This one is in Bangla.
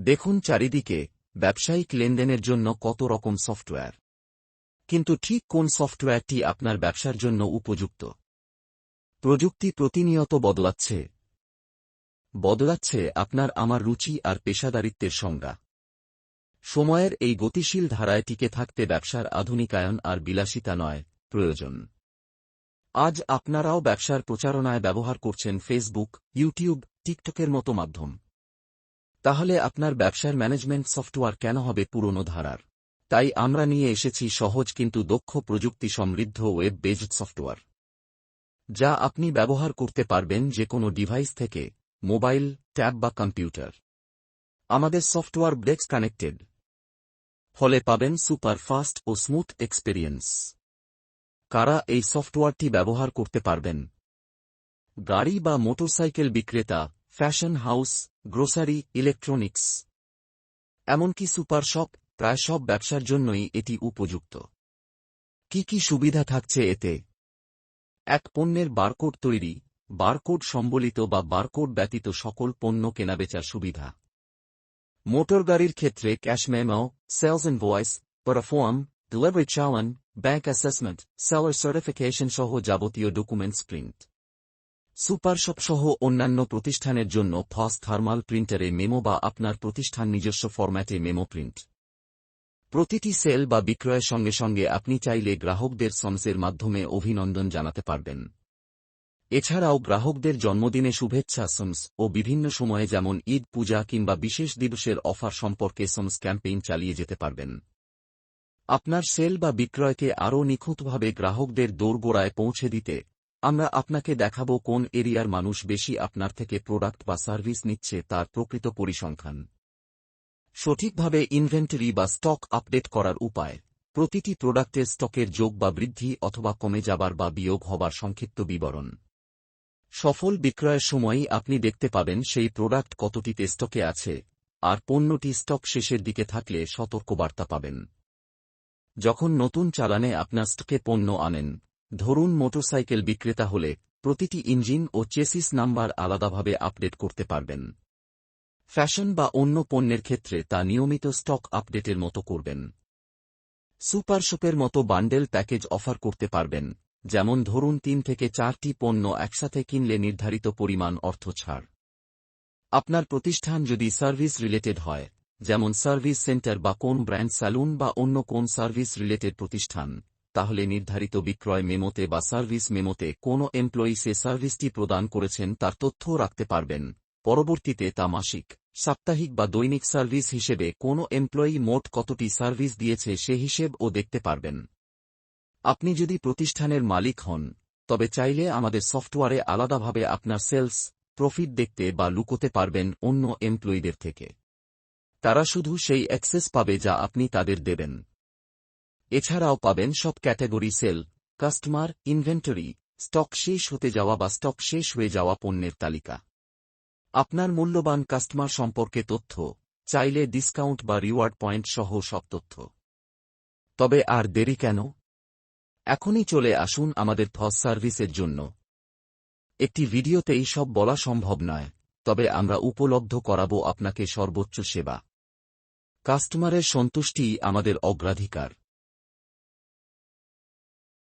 দেখুন চারিদিকে ব্যবসায়িক লেনদেনের জন্য কত রকম সফটওয়্যার। কিন্তু ঠিক কোন সফটওয়্যারটি আপনার ব্যবসার জন্য উপযুক্ত? প্রযুক্তি প্রতিনিয়ত বদলাচ্ছে। বদলাচ্ছে আপনার আমার রুচি আর পেশাদারিত্বের সংজ্ঞা। সময়ের এই গতিশীল ধারায় টিকে থাকতে ব্যবসার আধুনিকায়ন আর বিলাসিতা নয়, প্রয়োজন। আজ আপনারাও ব্যবসার প্রচারণায় ব্যবহার করছেন ফেসবুক ইউটিউব টিকটকের মতো মাধ্যম। তাহলে আপনার ব্যবসার ম্যানেজমেন্ট সফটওয়্যার কেন হবে পুরনো ধারার? তাই আমরা নিয়ে এসেছি সহজ কিন্তু দক্ষ প্রযুক্তি সমৃদ্ধ ওয়েব বেজড সফটওয়্যার, যা আপনি ব্যবহার করতে পারবেন যে কোনো ডিভাইস থেকে, মোবাইল, ট্যাব বা কম্পিউটার। আমাদের সফটওয়্যার ব্রেক্স কানেক্টেড, ফলে পাবেন সুপার ফাস্ট ও স্মুথ এক্সপেরিয়েন্স। কারা এই সফটওয়্যারটি ব্যবহার করতে পারবেন? গাড়ি বা মোটরসাইকেল বিক্রেতা ফ্যাশন হাউস, গ্রোসারি, ইলেকট্রনিক্স। এমনকি সুপার শপ, প্রায় সব ব্যবসার জন্যই এটি উপযুক্ত। কি কি সুবিধা থাকছে এতে? এক পণ্যের বারকোড তৈরি, বারকোড সম্বলিত বা বারকোড ব্যতীত সকল পণ্য কেনাবেচার সুবিধা। মোটর গাড়ির ক্ষেত্রে cash memo, sales invoice proforma, delivery challan bank assessment, seller certification সহ যাবতীয় ডকুমেন্টস প্রিন্ট। সুপারশপ সহ অন্যান্য প্রতিষ্ঠানের জন্য ফস থার্মাল প্রিন্টারে মেমো বা আপনার প্রতিষ্ঠান নিজস্ব ফরম্যাটে মেমো প্রিন্ট। প্রতিটি সেল বা বিক্রয়ের সঙ্গে সঙ্গে আপনি চাইলে গ্রাহকদের সমসের মাধ্যমে অভিনন্দন জানাতে পারবেন। এছাড়াও গ্রাহকদের জন্মদিনে শুভেচ্ছা সমস ও বিভিন্ন সময়ে যেমন ঈদ, পূজা কিংবা বিশেষ দিবসের অফার সম্পর্কে সমস ক্যাম্পেইন চালিয়ে যেতে পারবেন। আপনার সেল বা বিক্রয়কে আরও নিখুঁতভাবে গ্রাহকদের দোরগোড়ায় পৌঁছে দিতে আমরা আপনাকে দেখাবো কোন এরিয়ার মানুষ বেশি আপনার থেকে প্রোডাক্ট বা সার্ভিস নিচ্ছে তার প্রকৃত পরিসংখ্যান। সঠিকভাবে ইনভেন্টরি বা স্টক আপডেট করার উপায়। প্রতিটি প্রোডাক্টের স্টকের যোগ বা বৃদ্ধি অথবা কমে যাবার বা বিয়োগ হবার সংক্ষিপ্ত বিবরণ। সফল বিক্রয়ের সময়ই আপনি দেখতে পাবেন সেই প্রোডাক্ট কতটিতে স্টকে আছে, আর পণ্যটি স্টক শেষের দিকে থাকলে সতর্কবার্তা পাবেন। যখন নতুন চালানে আপনার স্টকে পণ্য আনেন ধরুন মোটরসাইকেল বিক্রেতা হলে প্রতিটি ইঞ্জিন ও চেসিস নাম্বার আলাদাভাবে আপডেট করতে পারবেন। ফ্যাশন বা অন্য পণ্যের ক্ষেত্রে তা নিয়মিত স্টক আপডেটের মতো করবেন। সুপার শপের মতো বান্ডেল প্যাকেজ অফার করতে পারবেন, যেমন ধরুন তিন থেকে চারটি পণ্য একসাথে কিনলে নির্ধারিত পরিমাণ অর্থ ছাড়। আপনার প্রতিষ্ঠান যদি সার্ভিস রিলেটেড হয়, যেমন সার্ভিস সেন্টার বা কোন ব্র্যান্ড স্যালুন বা অন্য কোন সার্ভিস রিলেটেড প্রতিষ্ঠান। তাহলে নির্ধারিত বিক্রয় মেমোতে বা সার্ভিস মেমোতে কোনো এমপ্লয়ি সে সার্ভিসটি প্রদান করেছেন তার তথ্য রাখতে পারবেন। পরবর্তীতে তা মাসিক, সাপ্তাহিক বা দৈনিক সার্ভিস হিসেবে কোনো এমপ্লয়ি মোট কতটি সার্ভিস দিয়েছে সে হিসেব ও দেখতে পারবেন। আপনি যদি প্রতিষ্ঠানের মালিক হন, তবে চাইলে আমাদের সফটওয়্যারে আলাদাভাবে আপনার সেলস, প্রফিট দেখতে বা লুকোতে পারবেন অন্য এমপ্লয়ীদের থেকে। তারা শুধু সেই অ্যাক্সেস পাবে যা আপনি তাদের দেবেন। এছাড়াও পাবেন সব category sale, customer, inventory, stock শেষ হতে যাওয়া বা স্টক শেষ হয়ে যাওয়া পণ্যের তালিকা। আপনার মূল্যবান কাস্টমার সম্পর্কে তথ্য, চাইলে ডিসকাউন্ট বা রিওয়ার্ড পয়েন্ট সহ সব তথ্য। তবে আর দেরি কেন? এখনই চলে আসুন আমাদের থস সার্ভিসের জন্য। একটি ভিডিওতেই সব বলা সম্ভব নয়, তবে আমরা উপলব্ধ করাবো আপনাকে সর্বোচ্চ সেবা। কাস্টমারের সন্তুষ্টিই আমাদের অগ্রাধিকার।